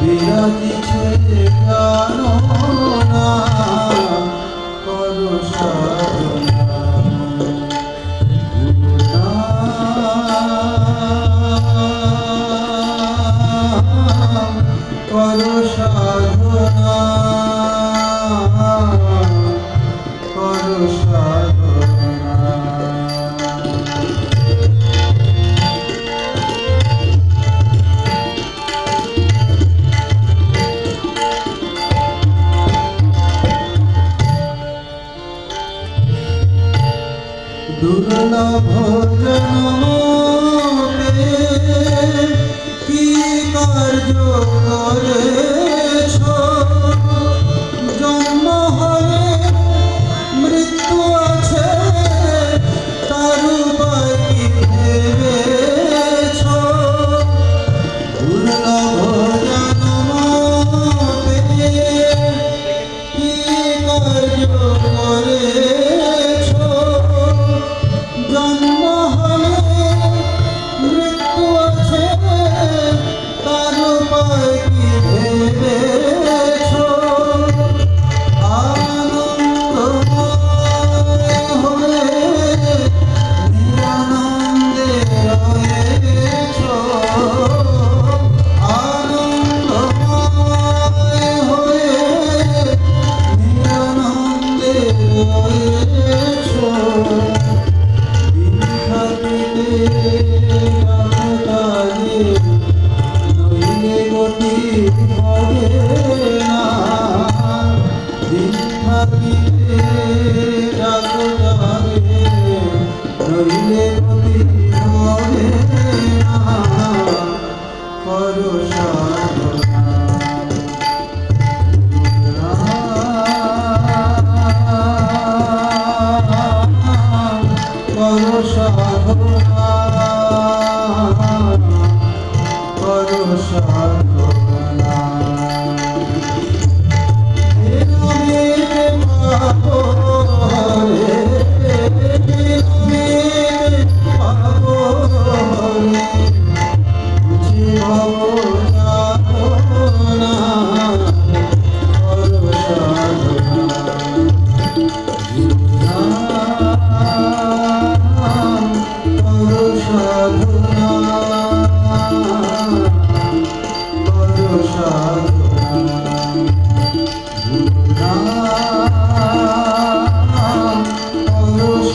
বিরোধী ছুঁয়ে জানো না করো সাধনা। করো সাধনা দুর্লভ জনমে কি কার্য করে? bir ele Oh,